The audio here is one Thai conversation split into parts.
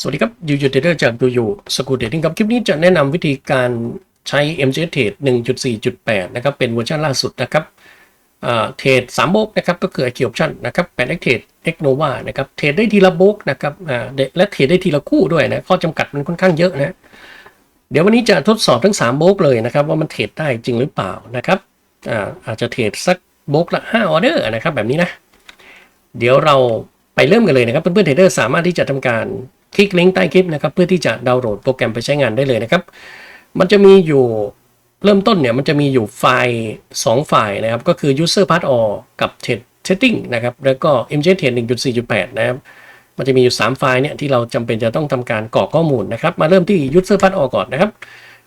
สวัสดีครับยูยูเทเดอร์จากยูยูสกูเดตติ้งครับ คลิปนี้จะแนะนำวิธีการใช้ MGS Trade 1.4.8 นะครับ เป็นเวอร์ชันล่าสุดนะครับเทรดสามโบกนะครับ ก็คือ IQ Option นะครับแปดเอ็กเทรดเอ็กโนวานะครับ เทรดได้ทีละโบกนะครับและเทรดได้ทีละคู่ด้วยนะ ข้อจำกัดมันค่อนข้างเยอะนะ เดี๋ยววันนี้จะทดสอบทั้ง 3 โบกเลยนะครับ ว่ามันเทรดได้จริงหรือเปล่านะครับอาอาจจะเทรดสักโบกละ5ออเดอร์นะครับแบบนี้นะ เดี๋ยวเราไปเริ่มกันเลยนะครับเพื่อนๆเทรดเดอร์สามารถที่จะทำการ คลิกลิงก์ใต้คลิปนะครับเพื่อที่จะดาวน์โหลดโปรแกรมไปใช้งานได้เลยนะครับ มันจะมีอยู่เริ่มต้นเนี่ยมันจะมีอยู่ไฟล์ 2 ไฟล์นะครับ ก็คือ user part all กับ setting นะครับ แล้วก็ mj t 1.4.8 นะครับ มันจะมีอยู่ 3 ไฟล์เนี่ยที่เราจำเป็นจะต้องทำการกรอกข้อมูลนะครับ มาเริ่มที่ user part all ก่อนนะครับ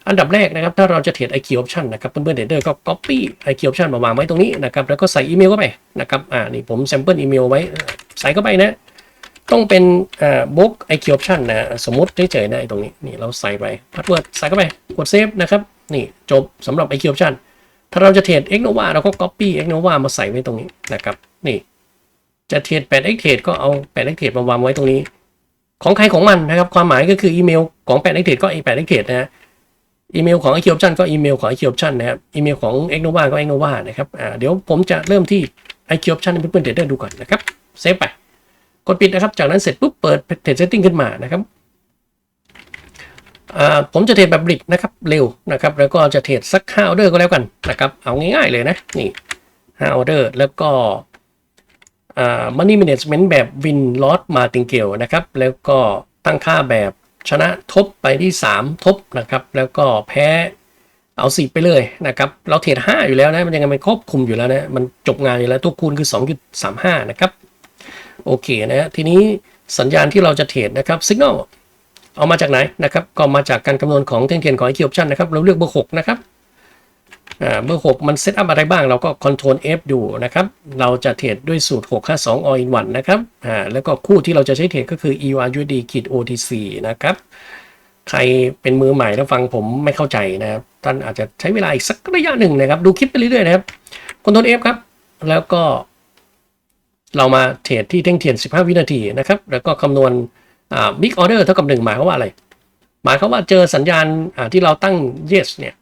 อันดับแรกนะครับ ถ้าเราจะเทรด IQ option นะครับเพื่อนๆเทรดเดอร์ก็ copy IQ option มาวางไว้ตรงนี้นะครับ แล้วก็ใส่อีเมลเข้าไปนะครับ อ่า นี่ผม sample อีเมลไว้ ใส่เข้าไปนะ ต้องเป็นอ่าบุ๊ก IQ option นนะสมมติเฉยๆนะไอตรงนี้นี่เราใส่ไป password ใส่เข้าไปกดเซฟนะครับนี่จบสำหรับ IQ option ถ้าเราจะเทรด Exnova เราก็ copy Exnova มาใส่ไว้ตรงนี้นะครับนี่จะเทรด8 x trade ก็เอา8 x trade มาวางไว้ตรงนี้ ของใครของมันนะครับ ความหมายก็คืออีเมลของ8 x trade ก็8 x trade นะฮะอีเมลของ IQ option ก็อีเมลของ IQ option นนะครับอีเมลของ Exnova ก็ Exnova นะครับอ่าเดี๋ยวผมจะเริ่มที่ IQ option ให้เพื่อนๆเทรดเดอร์ดูก่อนนะครับเซฟไป กดปิดนะครับ จากนั้นเสร็จปุ๊บเปิดเทรดเซตติ้งขึ้นมานะครับผมจะเทรดแบบบริกนะครับเร็วนะครับแล้วก็จะเทรดสัก5ออเดอร์ก็แล้วกันนะครับเอาง่ายๆเลยนะนี่5ออเดอร์แล้วก็อ่า money management แบบ win loss martingale นะครับแล้วก็ตั้งค่าแบบชนะทบไปที่ 3 ทบนะครับแล้วก็แพ้เอาสิไปเลยนะครับเราเทรด5อยู่แล้วนะมันยังไงมันครอบคุมอยู่แล้วนะมันจบงานอยู่แล้วทุกคูณคือ 2.35 นะครับ โอเคนะฮะทีนี้สัญญาณที่เราจะเทรดนะครับสัญญาณเอามาจากไหนนะครับ ก็มาจากการคำนวณของเทียนเทียนของ IQ option นะครับ เราเลือกเบอร์6นะครับเบอร์6มันเซตอัพอะไรบ้าง เราก็ Ctrl F ดูนะครับ เราจะเทรดด้วยสูตร 652 all in one นะครับอ่าแล้วก็คู่ที่เราจะใช้เทรดก็คือ EURUSD ขีด OTC นะครับ ใครเป็นมือใหม่แล้วฟังผมไม่เข้าใจนะครับ ท่านอาจจะใช้เวลาอีกสักระยะหนึ่งนะครับ ดูคลิปไปเรื่อยๆนะครับ Ctrl F ครับ แล้วก็ เรามาเทรดที่เท่งเทียน 15 วินาทีนะครับ แล้วก็คำนวณอ่า big order เท่ากับ 1 หมายความว่าอะไร หมายความว่าเจอสัญญาณที่เราตั้ง yes เนี่ย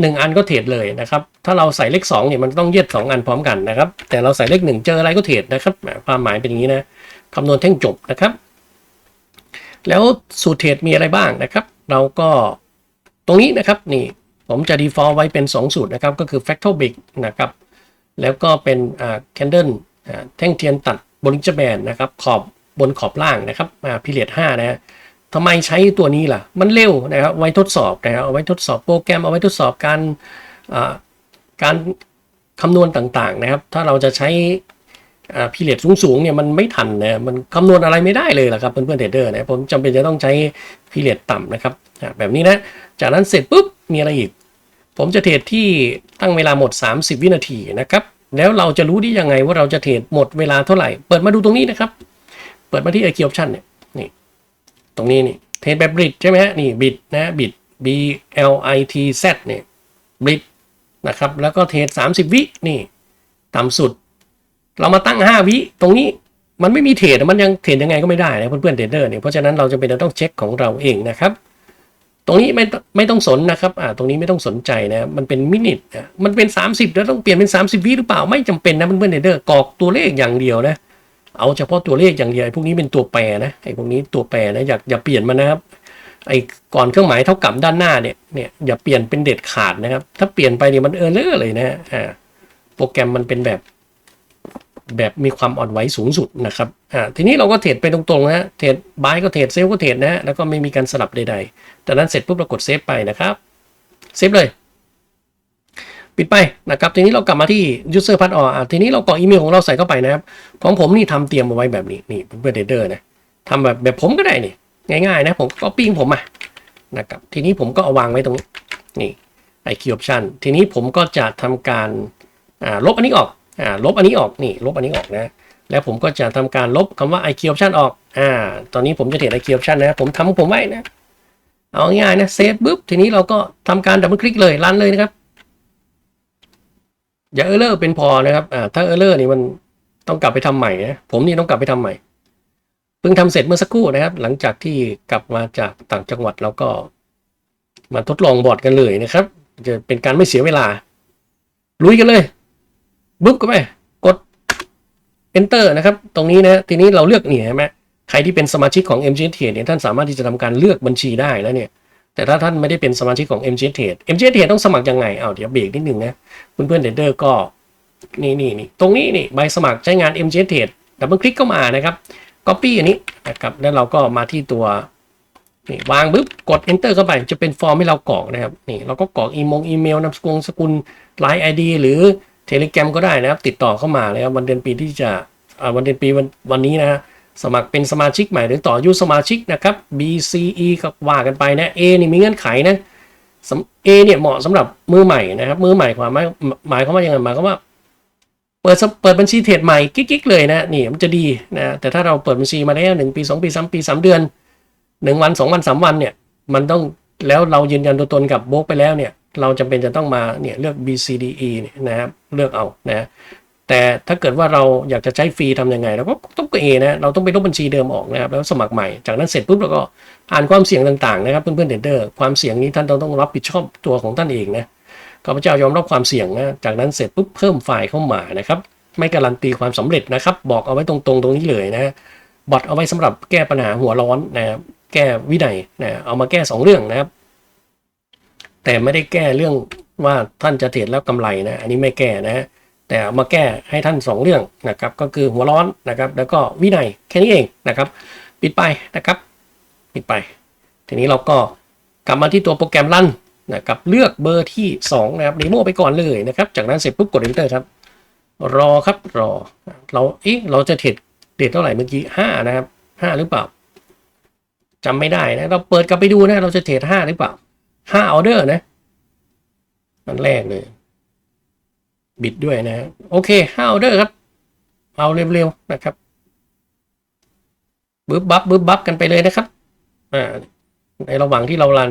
หนึ่งอันก็เทรดเลยนะครับ ถ้าเราใส่เลข2เนี่ยมันต้อง yes 2อันพร้อมกันนะครับ แต่เราใส่เลข 1 เจออะไรก็เทรดนะครับ ความหมายเป็นอย่างนี้นะคำนวณแท่งจบนะครับ แล้วสูตรเทรดมีอะไรบ้างนะครับ เราก็ตรงนี้นะครับนี่ผมจะ default ไว้เป็น 2 สูตรนะครับ ก็คือ fractal big นะครับ แล้วก็เป็น candle แท่งเทียนตัดบนลิงก์แบนนะครับขอบบนขอบล่างนะครับอ่า period 5นะฮะทำไมใช้ตัวนี้ล่ะ มันเร็วนะครับไว้ทดสอบนะครับเอาไว้ทดสอบโปรแกรมเอาไว้ทดสอบการการคำนวณต่างๆนะครับ ถ้าเราจะใช้อ่า period สูงๆเนี่ยมันไม่ทันนะมันคำนวณอะไรไม่ได้เลยล่ะครับเพื่อนๆเทรดเดอร์นะผมจำเป็นจะต้องใช้ period ต่ำนะครับแบบนี้นะจากนั้นเสร็จปุ๊บมีอะไรอีก ผมจะเทรดที่ตั้งเวลาหมด 30 วินาทีนะครับ แล้วเราจะรู้ได้ยังไงว่าเราจะเทรดหมดเวลาเท่าไหร่ เปิดมาดูตรงนี้นะครับ เปิดมาที่ IQ option เนี่ยนี่ตรงนี้นี่เทรดแบบบิดใช่ไหมฮะนี่บิดนะบิด B L I T Z เนี่ยบิดนะครับแล้วก็เทรด30 วินี่ต่ำสุด เรามาตั้ง 5 วิตรงนี้มันไม่มีเทรดมันยังเทรดยังไงก็ไม่ได้นะเพื่อนๆเทรดเดอร์เนี่ยเพราะฉะนั้นเราจะเป็นต้องเช็คของเราเองนะครับ ตรงนี้ไม่ต้องไม่ต้องสนนะครับอ่าตรงนี้ไม่ต้องสนใจนะมันเป็นมินิทอะมันเป็น 30 แล้วต้องเปลี่ยนเป็น 30วิหรือเปล่าไม่จำเป็นนะเพื่อนๆเทรดเดอร์กรอกตัวเลขอย่างเดียวนะ เอาเฉพาะตัวเลขอย่างเดียวไอ้พวกนี้เป็นตัวแปรนะไอ้พวกนี้ตัวแปรนะอย่าอย่าเปลี่ยนมันนะครับไอ้ก่อนเครื่องหมายเท่ากับด้านหน้าเนี่ยเนี่ยอย่าเปลี่ยนเป็นเด็ดขาดนะครับ ถ้าเปลี่ยนไปเนี่ยมันเออเลอร์เลยนะอ่าโปรแกรมมันเป็นแบบ แบบมีความอ่อนไหวสูงสุดนะครับอ่าทีนี้เราก็เทรดไปตรงๆนะฮะเทรดบายก็เทรดเซลก็เทรดนะฮะแล้วก็ไม่มีการสลับใดๆจากนั้นเสร็จปุ๊บเรากดเซฟไปนะครับเซฟเลย ปิดไปนะครับ ทีนี้เรากลับมาที่ user path all อะทีนี้เรากรอกอีเมลของเราใส่เข้าไปนะครับ ของผมนี่ทำเตรียมเอาไว้แบบนี้นี่เพื่อนเดอร์นะทำแบบแบบผมก็ได้นี่ง่ายๆนะผมก็ปิ้งผมมานะครับทีนี้ผมก็เอาวางไว้ตรงนี้นี่ IQ option ทีนี้ผมก็จะทำการอ่าลบอันนี้ออก อ่าลบอันนี้ออกนี่ลบอันนี้ออกนะ แล้วผมก็จะทำการลบคำว่า IQ option ออกอ่าตอนนี้ผมจะเทรด IQ option นะ ผมทำของผมไว้นะ เอาง่ายๆนะเซฟปุ๊บทีนี้เราก็ทำการดับเบิลคลิกเลยรันเลยนะครับ อย่าเออร์เลอร์เป็นพอนะครับอ่าถ้าเออร์เลอร์นี่มันต้องกลับไปทำใหม่นะผมนี่ต้องกลับไปทำใหม่เพิ่งทำเสร็จเมื่อสักครู่นะครับ หลังจากที่กลับมาจากต่างจังหวัดแล้วก็ มาทดลองบอร์ดกันเลยนะครับ จะเป็นการไม่เสียเวลาลุยกันเลย บุ๊บก็ไปกด enter นะครับ ตรงนี้นะ ทีนี้เราเลือกนี่ใช่ไหมใครที่เป็นสมาชิกของ MG Trade เนี่ยท่านสามารถที่จะทำการเลือกบัญชีได้แล้วเนี่ย แต่ถ้าท่านไม่ได้เป็นสมาชิกของ MG Trade MG Trade ต้องสมัครยังไงเอาเดี๋ยวเบรกนิดนึงนะเพื่อนๆเดเดอร์ก็นี่นี่นี่ตรงนี้นี่ใบสมัครใช้งาน MG Trade ดับเบิลคลิกเข้ามานะครับ Copy อันนี้นะครับแล้วเราก็มาที่ตัวนี่วางปุ๊บกด Enter เข้าไปจะเป็นฟอร์มให้เรากรอกนะครับนี่เราก็กรอกอีมงอีเมลนามสกุลสกุลไลน์ไอดีหรือ Telegram ก็ได้นะครับ ติดต่อเข้ามาเลยครับวันเดือนปีที่จะวันเดือนปีวันวันนี้นะสมัครเป็นสมาชิกใหม่หรือต่ออายุสมาชิกนะครับ B C E ก็ว่ากันไปนะ A นี่มีเงื่อนไขนะ A เนี่ยเหมาะสำหรับมือใหม่นะครับมือใหม่ความหมายหมายความว่ายังไงหมายความว่า เปิดเปิดบัญชีเทรดใหม่กิ๊กๆเลยนะนี่มันจะดีนะแต่ถ้าเราเปิดบัญชีมาแล้วหนึ่งปีสองปีสามปีสามเดือนหนึ่งวันสองวันสามวันเนี่ยมันต้องแล้วเรายืนยันตัวตนกับโบกไปแล้วเนี่ย เราจำเป็นจะต้องมาเนี่ยเลือก B C D E เนี่ยนะครับเลือกเอานะแต่ถ้าเกิดว่าเราอยากจะใช้ฟรีทำยังไงเราก็ต้องกด A นะเราต้องไปลบบัญชีเดิมออกนะครับแล้วสมัครใหม่จากนั้นเสร็จปุ๊บเราก็อ่านความเสี่ยงต่างๆนะครับเพื่อนๆเดเดอร์ความเสี่ยงนี้ท่านต้องรับผิดชอบตัวของท่านเองนะข้าพเจ้ายอมรับความเสี่ยงนะจากนั้นเสร็จปุ๊บเพิ่มไฟล์เข้ามานะครับไม่การันตีความสำเร็จนะครับ บอกเอาไว้ตรงๆตรงนี้เลยนะบอทเอาไว้สำหรับแก้ปัญหาหัวร้อนนะครับแก้วินัยนะเอามาแก้ 2 เรื่องนะครับ แต่ไม่ได้แก้เรื่องว่าท่านจะเทรดแล้วกำไรนะ อันนี้ไม่แก้นะแต่มาแก้ให้ท่าน 2 เรื่องนะครับ ก็คือหัวร้อนนะครับ แล้วก็วินัยแค่นี้เองนะครับ ปิดไปนะครับ ปิดไป ทีนี้เราก็กลับมาที่ตัวโปรแกรมรันนะครับเลือกเบอร์ที่ 2 นะครับเดโมไปก่อนเลยนะครับ จากนั้นเสร็จปุ๊บกด enter ครับ รอครับรอ เราเอ๊ะเราจะเทรดเทรดเท่าไหร่เมื่อกี้ห้านะครับห้าหรือเปล่าจำไม่ได้นะเราเปิดกลับไปดูนะเราจะเทรดห้าหรือเปล่า ห้าออเดอร์นะอันแรกเลย บิดด้วยนะ โอเคห้าออเดอร์ครับ เอาเร็วๆนะครับบึ๊บบับบึ๊บบับกันไปเลยนะครับอ่าในระหว่างที่เรารัน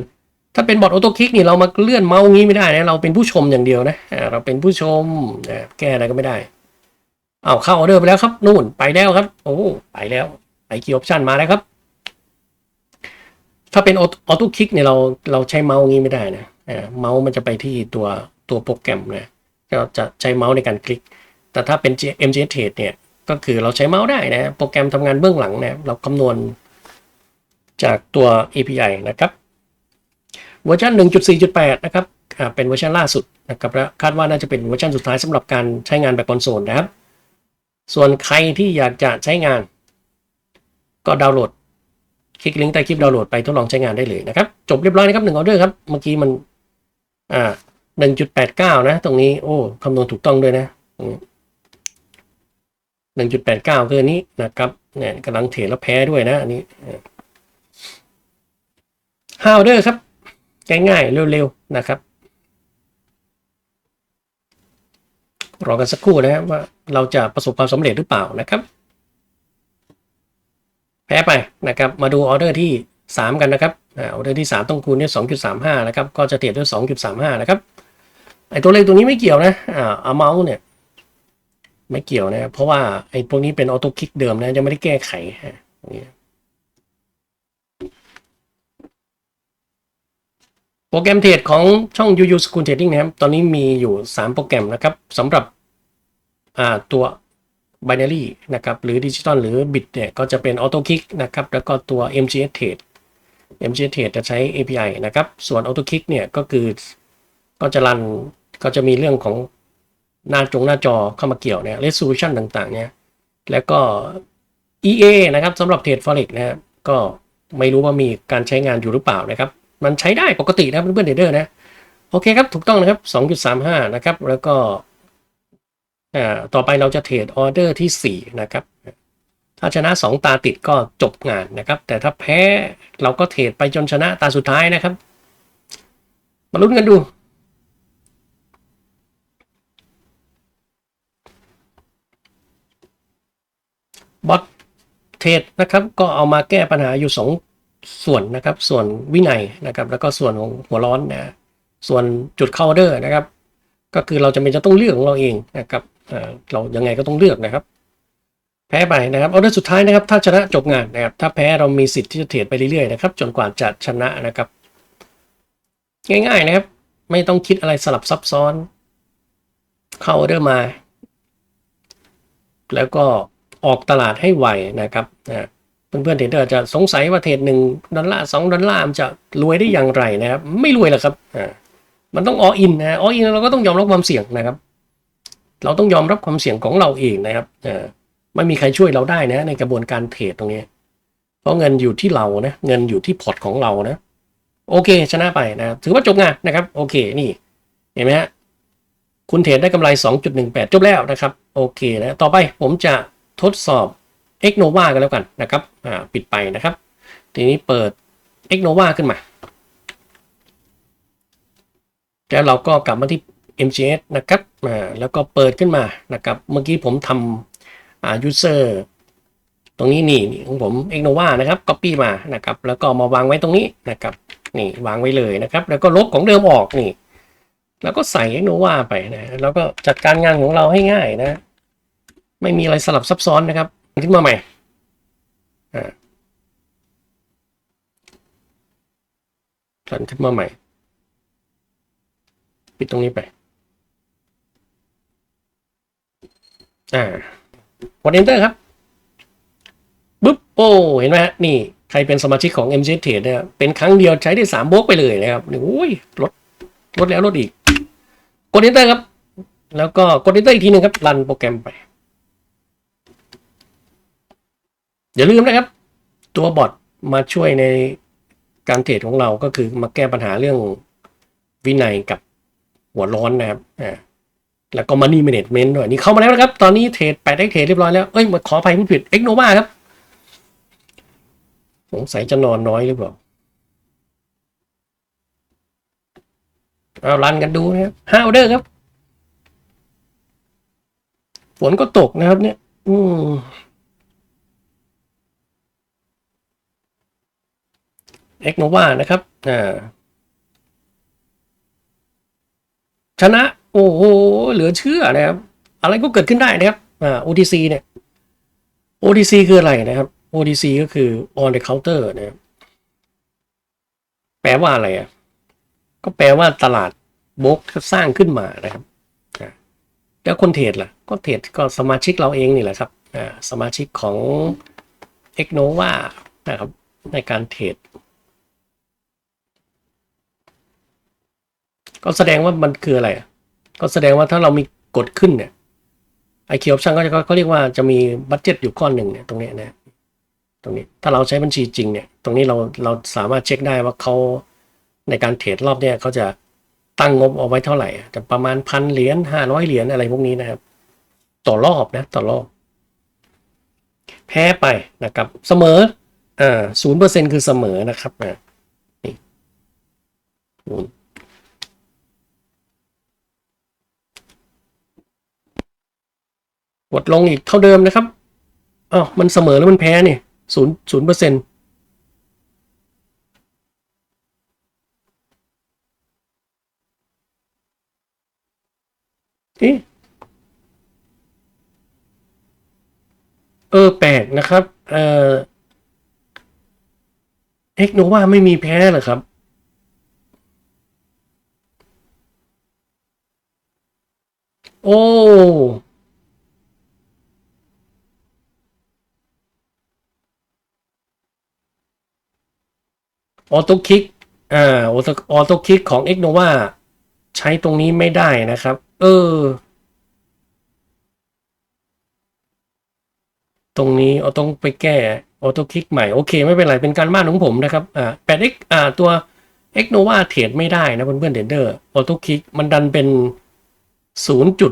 ถ้าเป็นบอทออโต้คลิกนี่เรามาเลื่อนเมาส์งี้ไม่ได้นะเราเป็นผู้ชมอย่างเดียวนะอ่าเราเป็นผู้ชมนะแก้อะไรก็ไม่ได้เอาเข้าออเดอร์ไปแล้วครับ นู่นไปแล้วครับ โอ้ไปแล้วไอคีออปชันมาแล้วครับ ถ้าเป็นออโต้คลิกเนี่ยเราเราใช้เมาส์งี้ไม่ได้นะเมาส์มันจะไปที่ตัวตัวโปรแกรมนะเราจะใช้เมาส์ในการคลิก แต่ถ้าเป็น MGS Trade เนี่ยก็คือเราใช้เมาส์ได้นะ โปรแกรมทำงานเบื้องหลังนะเราคำนวณจากตัว API นะครับเวอร์ชัน1.4.8 นะครับเป็นเวอร์ชันล่าสุดนะครับและคาดว่าน่าจะเป็นเวอร์ชันสุดท้ายสำหรับการใช้งานแบบคอนโซลนะครับ ส่วนใครที่อยากจะใช้งาน ก็ดาวน์โหลด คลิกลิงก์ใต้คลิปดาวน์โหลดไปทดลองใช้งานได้เลยนะครับ จบเรียบร้อยนะครับหนึ่งออเดอร์ครับ เมื่อกี้มันอ่า1.89นะ ตรงนี้ โอ้คำนวณถูกต้องด้วยนะตรงนี้1.89คืออันนี้นะครับเนี่ยกำลังเทรดแล้วแพ้ด้วยนะ อันนี้ห้าออเดอร์ครับ ง่ายๆเร็วๆนะครับรอกันสักครู่นะครับว่าเราจะประสบความสำเร็จหรือเปล่านะครับ แพ้ไปนะครับ มาดูออเดอร์ที่ 3 กันนะครับออเดอร์ที่ 3 ต้องคูณด้วย2.35 นะครับ ก็จะเทรดด้วย 2.35 นะครับ ไอตัวเลขตัวนี้ไม่เกี่ยวนะ อ่าเอาเมาส์เนี่ย ไม่เกี่ยวนะ เพราะว่าไอพวกนี้เป็นออโต้คลิกเดิมนะ ยังไม่ได้แก้ไขฮะนี่โปรแกรมเทรดของช่อง UU School Trading นะครับ ตอนนี้มีอยู่ 3 โปรแกรมนะครับสำหรับอ่าตัว binary นะครับหรือดิจิตอลหรือ bit เนี่ยก็จะเป็น auto click นะครับแล้วก็ตัว MGS Trade MGS Trade จะใช้ API นะครับส่วน auto click เนี่ยก็คือก็จะรันก็จะมีเรื่องของหน้าจงหน้าจอเข้ามาเกี่ยวเนี่ย resolution ต่างๆเนี่ยแล้วก็ EA นะครับสำหรับเทรด forex นะครับก็ไม่รู้ว่ามีการใช้งานอยู่หรือเปล่านะครับ มันใช้ได้ปกตินะเพื่อนๆเดเดอร์นะ โอเคครับ ถูกต้องนะครับ 2.35 นะครับ แล้วก็ ต่อไปเราจะเทรดออเดอร์ที่ 4 นะครับ ถ้าชนะ 2 ตาติดก็จบงานนะครับ แต่ถ้าแพ้เราก็เทรดไปจนชนะตาสุดท้ายนะครับ มาลุ้นกันดู บอทเทรดนะครับ ก็เอามาแก้ปัญหาอยู่ 2 ส่วนนะครับ ส่วนวินัยนะครับ แล้วก็ส่วนของหัวร้อนนะ ส่วนจุดเข้าเดอร์นะครับ ก็คือเราจะเป็นจะต้องเลือกของเราเองนะครับ เรายังไงก็ต้องเลือกนะครับ แพ้ไปนะครับออเดอร์สุดท้ายนะครับ ถ้าชนะจบงานนะครับ ถ้าแพ้เรามีสิทธิ์ที่จะเทรดไปเรื่อยๆนะครับ จนกว่าจะชนะนะครับ ง่ายๆนะครับ ไม่ต้องคิดอะไรสลับซับซ้อน เข้าออเดอร์มา แล้วก็ออกตลาดให้ไวนะครับนะเพื่อนๆเทรดเดอร์จะสงสัยว่าเทรดหนึ่งดอลลาร์สองดอลลาร์มันจะรวยได้อย่างไรนะครับ ไม่รวยหรอกครับอ่ามันต้องออินนะออินเราก็ต้องยอมรับความเสี่ยงนะครับ เราต้องยอมรับความเสี่ยงของเราเองนะครับไม่มีใครช่วยเราได้นะ ในกระบวนการเทรดตรงนี้ เพราะเงินอยู่ที่เรานะเงินอยู่ที่พอร์ตของเรานะ โอเคชนะไปนะถือว่าจบงานนะครับ โอเคนี่เห็นไหมฮะคุณเทรดได้กำไร 2.18 จบแล้วนะครับ โอเคนะต่อไปผมจะทดสอบ x nova กันแล้วกันนะครับอ่าปิดไปนะครับ ทีนี้เปิด x nova ขึ้นมา แล้วเราก็กลับมาที่ MGS นะครับแล้วก็เปิดขึ้นมานะครับเมื่อกี้ผมทำอ่า user ตรงนี้นี่ของผม x nova นะครับ copy มานะครับแล้วก็มาวางไว้ตรงนี้นะครับนี่วางไว้เลยนะครับ แล้วก็ลบของเดิมออกนี่ แล้วก็ใส่ x nova ไปนะแล้วก็จัดการงานของเราให้ง่ายนะ ไม่มีอะไรสลับซับซ้อนนะครับขึ้นมาใหม่อ่าสั่นขึ้นมาใหม่ ปิดตรงนี้ไป อ่ากด enter ครับปุ๊บโอ้เห็นไหมฮะนี่ใครเป็นสมาชิกของ m j Trade เนี่ยเป็นครั้งเดียวใช้ได้สามโบล็อกไปเลยนะครับโอ้ยลดลดแล้วลดอีก กด enter ครับ แล้วก็กด enter อีกทีหนึ่งครับ รันโปรแกรมไป อย่าลืมนะครับ ตัวบอทมาช่วยในการเทรดของเราก็คือมาแก้ปัญหาเรื่องวินัยกับหัวร้อนนะครับอ่า แล้วก็ money management ด้วยนี่เข้ามาแล้วนะครับ ตอนนี้เทรดแปดได้เทรดเรียบร้อยแล้ว เอ้ยขออภัยผู้ผิด x nova ครับสงสัยจะนอนน้อยหรือเปล่าเอารันกันดูนะครับห้าออเดอร์ครับ ฝนก็ตกนะครับ เนี่ย อืมเอ็กโนวานะครับอ่าชนะ โอ้โห เหลือเชื่อนะครับ อะไรก็เกิดขึ้นได้นะครับอ่า OTC เนี่ย OTC คืออะไรนะครับ OTC ก็คือ on the counter นะครับ แปลว่าอะไรอะ ก็แปลว่าตลาดบล็อกสร้างขึ้นมานะครับแล้วคนเทรดล่ะ ก็เทรดก็สมาชิกเราเองนี่แหละครับอ่าสมาชิกของ e x n o v a นะครับ ในการเทรดก็แสดงว่ามันคืออะไรอะ ก็แสดงว่าถ้าเรามีกดขึ้นเนี่ยไอคิวออปชั่นก็จะเขาเรียกว่าจะมีบัตเจ็ตอยู่ก้อนหนึ่งเนี่ยตรงนี้นะตรงนี้ถ้าเราใช้บัญชีจริงเนี่ย ตรงนี้เราเราสามารถเช็คได้ว่าเขาในการเทรดรอบเนี่ยเขาจะตั้งงบเอาไว้เท่าไหร่จะประมาณพันเหรียญห้าร้อยเหรียญอะไรพวกนี้นะครับ ต่อรอบนะ ต่อรอบ แพ้ไปนะครับ เสมออ่าศูนย์เปอร์เซ็นคือเสมอนะครับอ่านี่ กดลงอีกเท่าเดิมนะครับอ้าวมันเสมอแล้วมันแพ้เนี่ยศูนย์ศูนย์เปอร์เซ็นต์เอ๊ะเออแปลกนะครับ เออเอ็กโนวาไม่มีแพ้เหรอครับโอ้ ออโต้คลิกอ่าออโต้ออโต้คลิกของ x nova ใช้ตรงนี้ไม่ได้นะครับ เออ ตรงนี้เอาต้องไปแก้ออโต้คลิกใหม่ โอเค ไม่เป็นไร เป็นการบ้านของผมนะครับ อ่า 8x อ่า ตัว x nova เทรดไม่ได้นะเพื่อนๆเทรดเดอร์ออโต้คลิกมันดันเป็นศูนย์จุด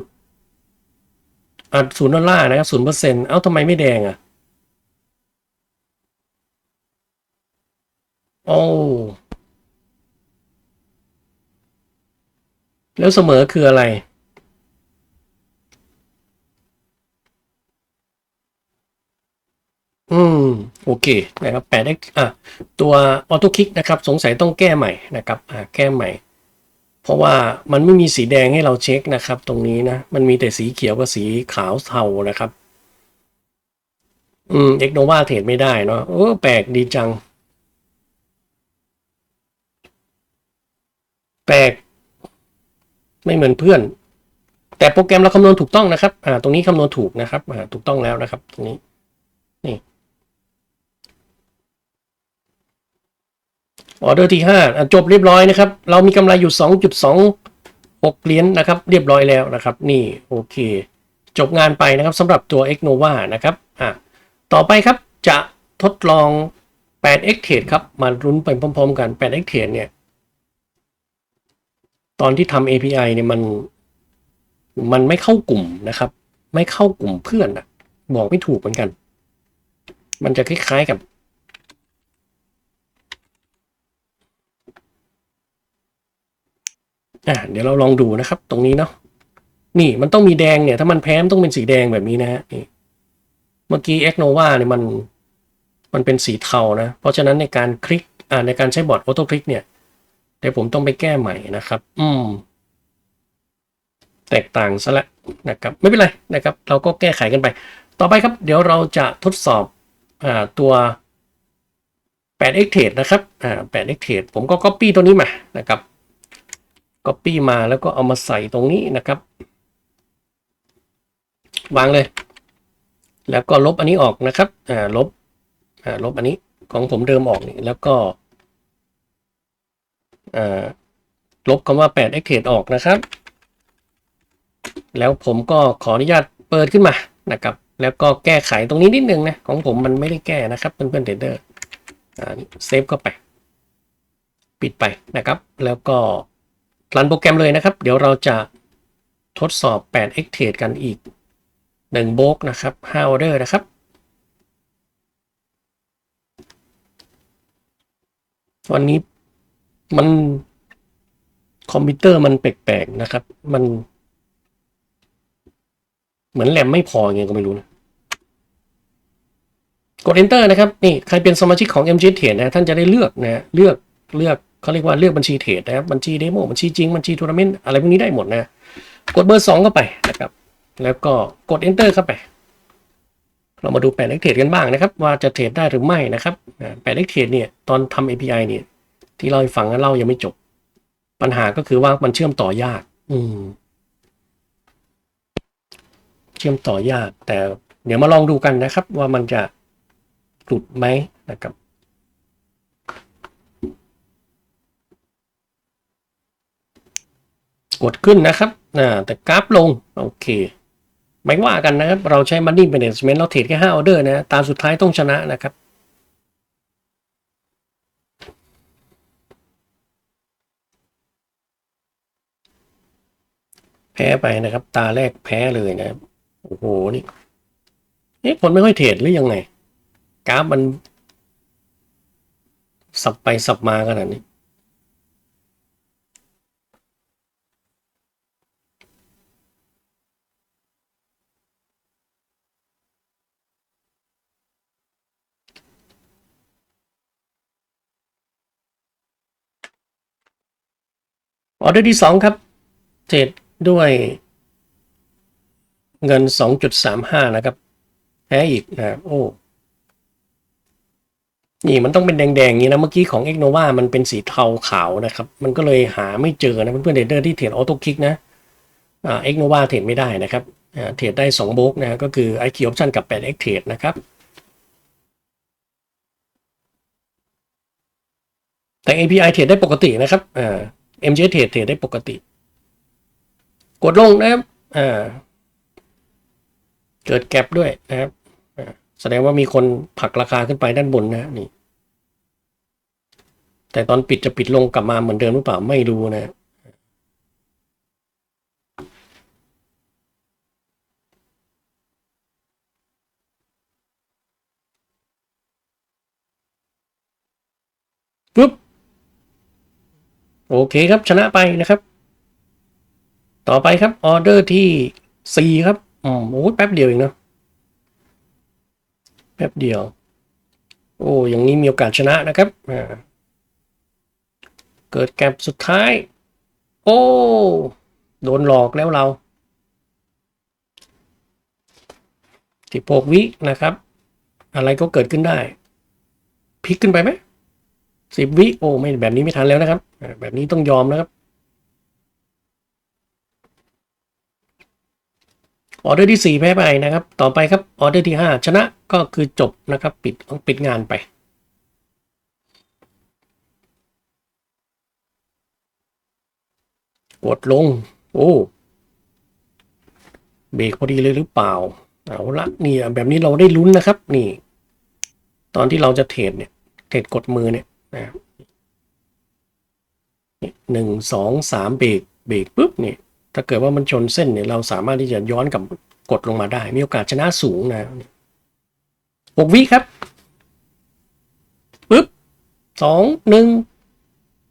อ่าศูนย์ดอลลาร์นะครับศูนย์เปอร์เซ็นต์เอ้าทำไมไม่แดงอะ โอ้แล้วเสมอคืออะไร อืม โอเคนะครับแปดได้อะตัวออโต้คลิกนะครับ สงสัยต้องแก้ใหม่นะครับอ่าแก้ใหม่ เพราะว่ามันไม่มีสีแดงให้เราเช็คนะครับ ตรงนี้นะ มันมีแต่สีเขียวกับสีขาวเทานะครับ อืมเอ็กโนวาเทรดไม่ได้เนาะโอ้แปลกดีจัง แปลก ไม่เหมือนเพื่อน แต่โปรแกรมเราคำนวณถูกต้องนะครับ อ่า ตรงนี้คำนวณถูกนะครับ อ่า ถูกต้องแล้วนะครับ ตรงนี้ นี่ออเดอร์ที่ห้าจบเรียบร้อยนะครับ เรามีกำไรอยู่สองจุดสองหกเหรียญนะครับ เรียบร้อยแล้วนะครับ นี่โอเค จบงานไปนะครับสำหรับตัว x n o v a นะครับอะต่อไปครับจะทดลอง 8x trade ครับ มารุ้นไปพร้อม ๆ กัน 8x trade เนี่ย ตอนที่ทำ API เนี่ยมันมันไม่เข้ากลุ่มนะครับ ไม่เข้ากลุ่มเพื่อนอะบอกไม่ถูกเหมือนกัน มันจะคล้ายๆกับ อะเดี๋ยวเราลองดูนะครับ ตรงนี้เนาะนี่มันต้องมีแดงเนี่ย ถ้ามันแพ้มต้องเป็นสีแดงแบบนี้นะฮะนี่เมื่อกี้ x n o v a เนี่ยมันมันเป็นสีเทานะ เพราะฉะนั้นในการคลิกอ่าในการใช้บอร์ดออโต้คลิกเนี่ย เดี๋ยวผมต้องไปแก้ใหม่นะครับ อืม แตกต่างซะและนะครับ ไม่เป็นไรนะครับ เราก็แก้ไขกันไป ต่อไปครับ เดี๋ยวเราจะทดสอบอ่าตัว 8x trade นะครับอ่า 8x trade ผมก็ copy ตัวนี้มานะครับ copy มาแล้วก็เอามาใส่ตรงนี้นะครับ วางเลย แล้วก็ลบอันนี้ออกนะครับอ่าลบอ่าลบอันนี้ของผมเดิมออกนี่แล้วก็อ่า ลบคำว่า8 x t r a d e ออกนะครับ แล้วผมก็ขออนุญาตเปิดขึ้นมานะครับ แล้วก็แก้ไขตรงนี้นิดนึงนะ ของผมมันไม่ได้แก้นะครับเพื่อนๆเทรดเดอร์เซฟเข้าไป ปิดไปนะครับ แล้วก็รันโปรแกรมเลยนะครับ เดี๋ยวเราจะทดสอบ 8x t r a d e กันอีกหนึ่งโบกนะครับ5ออเดอร์นะครับวันนี้ มันคอมพิวเตอร์มันแปลกๆนะครับ มัน เหมือนแรมไม่พอไงก็ไม่รู้นะกด enter นะครับ นี่ใครเป็นสมาชิกของ MG t r a d e นะ ท่านจะได้เลือกนะเลือกเลือกเขาเรียกว่าเลือกบัญชีเทรดนะครับ บัญชีเดโมบัญชีจริง บัญชีทัวร์นาเมนต์อะไรพวกนี้ได้หมดนะ กดเบอร์สองเข้าไปนะครับ แล้วก็กด enter เข้าไป เรามาดู8 x trade กันบ้างนะครับ ว่าจะเทรดได้หรือไม่นะครับ8 x trade เนี่ยตอนทำ API เนี่ย ที่เราให้ฟังเล่ายังไม่จบ ปัญหาก็คือว่ามันเชื่อมต่อยาก อืม เชื่อมต่อยาก แต่เดี๋ยวมาลองดูกันนะครับ ว่ามันจะหลุดไหมนะครับกดขึ้นนะครับอ่าแต่กราฟลง โอเค ไม่ว่ากันนะครับ เราใช้ Money Management เราเทรดแค่5ออเดอร์นะ ตามสุดท้ายต้องชนะนะครับ แพ้ไปนะครับ ตาแรกแพ้เลยนะครับโอ้โหนี่เอ๊ะผลไม่ค่อยเทรดหรือยังไงกราฟมัน สับไปสับมาขนาดนี้ออเดอร์ที่สองครับเทรด ด้วยเงิน 2.35 นะครับ แพ้อีกนะครับโอ้ นี่มันต้องเป็นแดงๆนี้นะ เมื่อกี้ของ e x n o v a มันเป็นสีเทาขาวนะครับ มันก็เลยหาไม่เจอนะ เพื่อนๆเดเดอร์ที่เทรดออโต้คลิกนะอ่า e x n o v a เทรดไม่ได้นะครับเทรดได้ 2 โบกนะก็คือ IQ Option กับ 8x Trade นะครับ แต่ API เทรดได้ปกตินะครับอ่า MJ เทรดเทรดได้ปกติ กดลงนะครับอ่าเกิดแกลบด้วยนะครับแสดงว่ามีคนผลักราคาขึ้นไปด้านบนนะนี่ แต่ตอนปิดจะปิดลงกลับมาเหมือนเดิมหรือเปล่าไม่รู้นะปุ๊บโอเคครับชนะไปนะครับ ต่อไปครับออเดอร์ที่สี่ครับอ๋อโอ้แป๊บเดียวเองเนาะแป๊บเดียว โอ้อย่างนี้มีโอกาสชนะนะครับอ่าเกิดแกลบสุดท้าย โอ้โดนหลอกแล้วเราสิบหกวินะครับ อะไรก็เกิดขึ้นได้พลิกขึ้นไปไหมสิบวิโอ้ไม่แบบนี้ไม่ทันแล้วนะครับ แบบนี้ต้องยอมนะครับ ออเดอร์ที่ 4 แพ้ไปนะครับ ต่อไปครับออเดอร์ที่ 5 ชนะก็คือจบนะครับ ปิดปิดงานไป กดลง โอ้เบรกพอดีเลยหรือเปล่า เอาละนี่แบบนี้เราได้ลุ้นนะครับ นี่ ตอนที่เราจะเทรดเนี่ย เทรดกดมือเนี่ยนะหนึ่งสองสามเบรกเบรกปุ๊บเนี่ย ถ้าเกิดว่ามันชนเส้นเนี่ยเราสามารถที่จะย้อนกลับกดลงมาได้ มีโอกาสชนะสูงนะหกวิครับปุ๊บสองหนึ่ง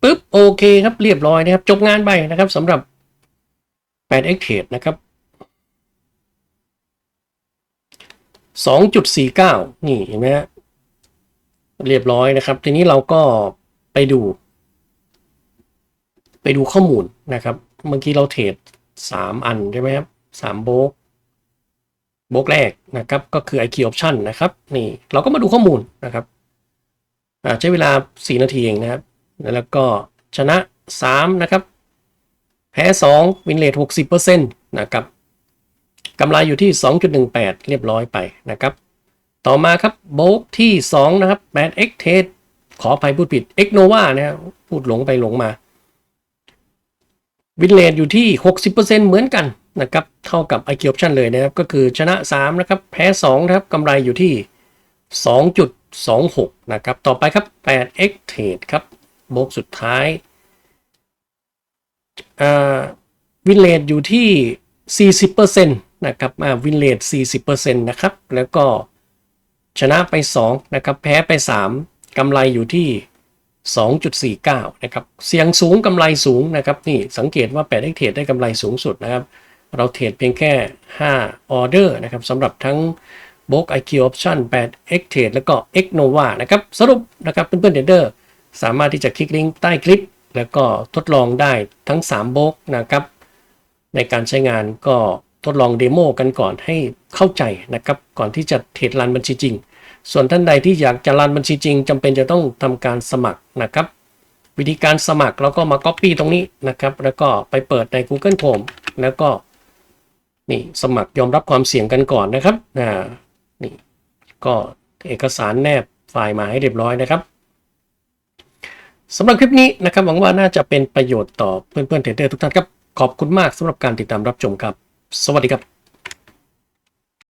ปุ๊บโอเคครับเรียบร้อยนะครับ จบงานไปนะครับสำหรับ8 x t r a d e นะครับ 2.49 นี่เห็นไหมฮะเรียบร้อยนะครับ ทีนี้เราก็ไปดู ไปดูข้อมูลนะครับ เมื่อกี้เราเทรดสามอันใช่ไหมครับสามโบกโบกแรกนะครับ ก็คือ IQ option นะครับ นี่เราก็มาดูข้อมูลนะครับใช้เวลา 4 นาทีเองนะครับ แล้วก็ชนะ 3 นะครับ แพ้ 2 วินเลท60%นะครับกำไรอยู่ที่ 2.18 เรียบร้อยไปนะครับ ต่อมาครับโบกที่ 2 นะครับ 8x t e ขออภัยพูดผิด x nova นะพูดหลงไปหลงมา วินเลทอยู่ที่ 60%เหมือนกันนะครับเท่ากับ IQ option เลยนะครับ ก็คือชนะ3นะครับแพ้2นะครับกำไรอยู่ที่ 2.26 นะครับ ต่อไปครับ 8x trade ครับโบกสุดท้ายวินเลทอยู่ที่ 40%นะครับอ่าวินเลท40%นะครับ แล้วก็ชนะไป 2 นะครับ แพ้ไป 3กำไรอยู่ที่ 2.49 นะครับ เสียงสูงกำไรสูงนะครับ นี่สังเกตว่า8 x เทรดได้กำไรสูงสุดนะครับ เราเทรดเพียงแค่ 5 ออเดอร์นะครับสำหรับทั้ง b o k IQ Option 8 x Trade แล้วก็ X Nova นะครับ สรุปนะครับเพื่อนๆเทรดเดอร์สามารถที่จะคลิกลิงก์ใต้คลิป แล้วก็ทดลองได้ทั้ง3โบกนะครับ ในการใช้งานก็ทดลองเดโมกันก่อนให้เข้าใจนะครับ ก่อนที่จะเทรดรันบัญชีจริง ส่วนท่านใดที่อยากจะรันบัญชีจริงจำเป็นจะต้องทำการสมัครนะครับ วิธีการสมัครแล้วก็มา Copy ตรงนี้นะครับ แล้วก็ไปเปิดใน Google Chrome แล้วก็นี่สมัครยอมรับความเสี่ยงกันก่อนนะครับอ่านี่ก็เอกสารแนบไฟล์มาให้เรียบร้อยนะครับสำหรับคลิปนี้นะครับหวังว่าน่าจะเป็นประโยชน์ต่อเพื่อนๆเทรดเดอร์ทุกท่านครับ ขอบคุณมากสำหรับการติดตามรับชมครับ สวัสดีครับ